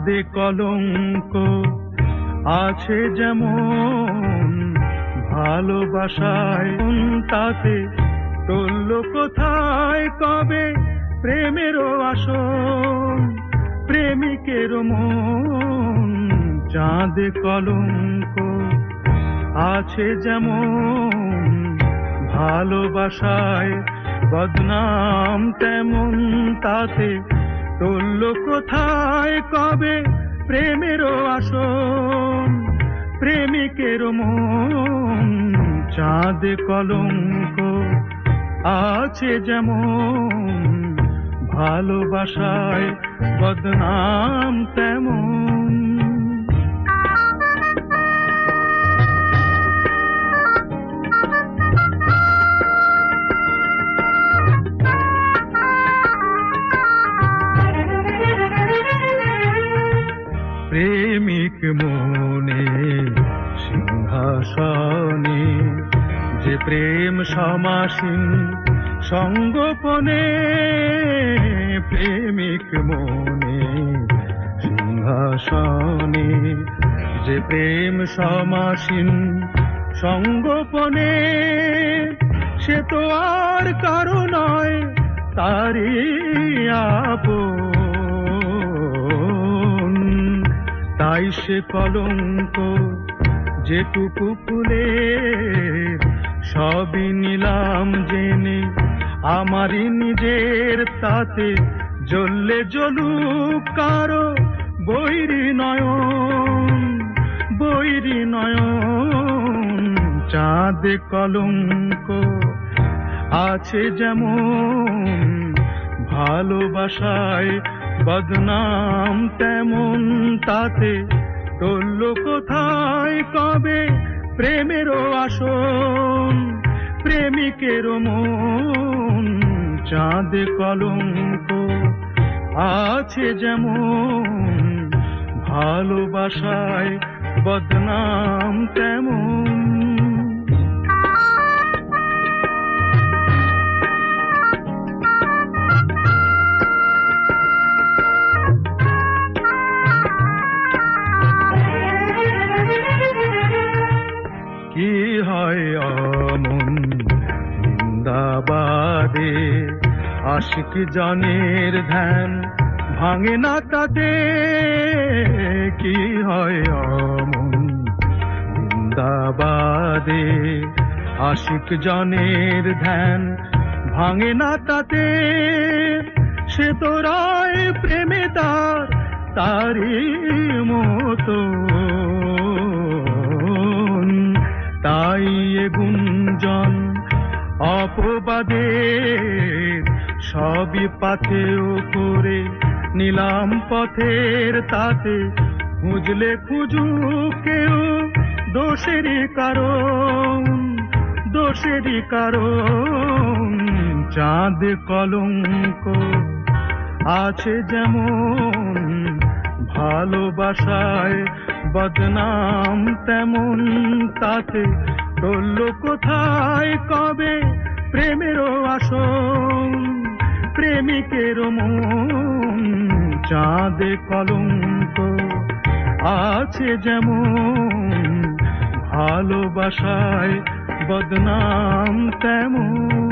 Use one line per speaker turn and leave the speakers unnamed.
চাঁদে কলঙ্ক আছে যেমন ভালোবাসায় তাতে টলল কোথায় কবে প্রেমেরও আসন? প্রেমিকের মন চাঁদে কলঙ্ক আছে যেমন ভালোবাসায় বদনাম তেমন তাতে টলল কোথায়? কবে? প্রেমেরও আসন প্রেমিকের মন চাঁদ কলঙ্ক আছে যেমন ভালোবাসায় বদনাম তেমন। প্রেমিক মনে, সিংহাসনে যে প্রেম সমাসীন সঙ্গোপনে প্রেমিক মনে, সিংহাসনে যে প্রেম সমাসীন সঙ্গোপনে সে তো আর কারও নয় তারি আপন তাই সে কলঙ্ক, যেটুকু ফুলে সবই নিলাম জেনে। আমারই নিজের তাতে জ্বললে জ্বলুক কারও বৈরি নয়ন বৈরি নয়ন। চাঁদে কলঙ্ক আছে যেমন ভালোবাসায় বদনাম তেমন তাতে টলল কোথায়, কবে? প্রেমেরও আসন প্রেমিকের মন, চাঁদে কলঙ্ক আছে যেমন, ভালোবাসায় বদনাম তেমন। অমন নিন্দাবাদে। আশিক জনের ধ্যান ভাঙে না তাতে। কি হয় অমন নিন্দাবাদে? আশিক জনের ধ্যান ভাঙে না তাতে। সে তো রায় প্রেমে তার তারি মতো। তাই এ গুঞ্জন, অপবাদে সবই পাথেও করে নিলাম পথের তাতে। খুঁজলে খুঁজু কেউ দোষেরই কারণ দোষেরই কারণ। চাঁদ কলঙ্ক আছে যেমন ভালোবাসায় বদনাম তেমন তাতে টলল কোথায়? কবে? প্রেমেরও আসন প্রেমিকের মন, চাঁদে কলঙ্ক আছে যেমন। ভালোবাসায় বদনাম তেমন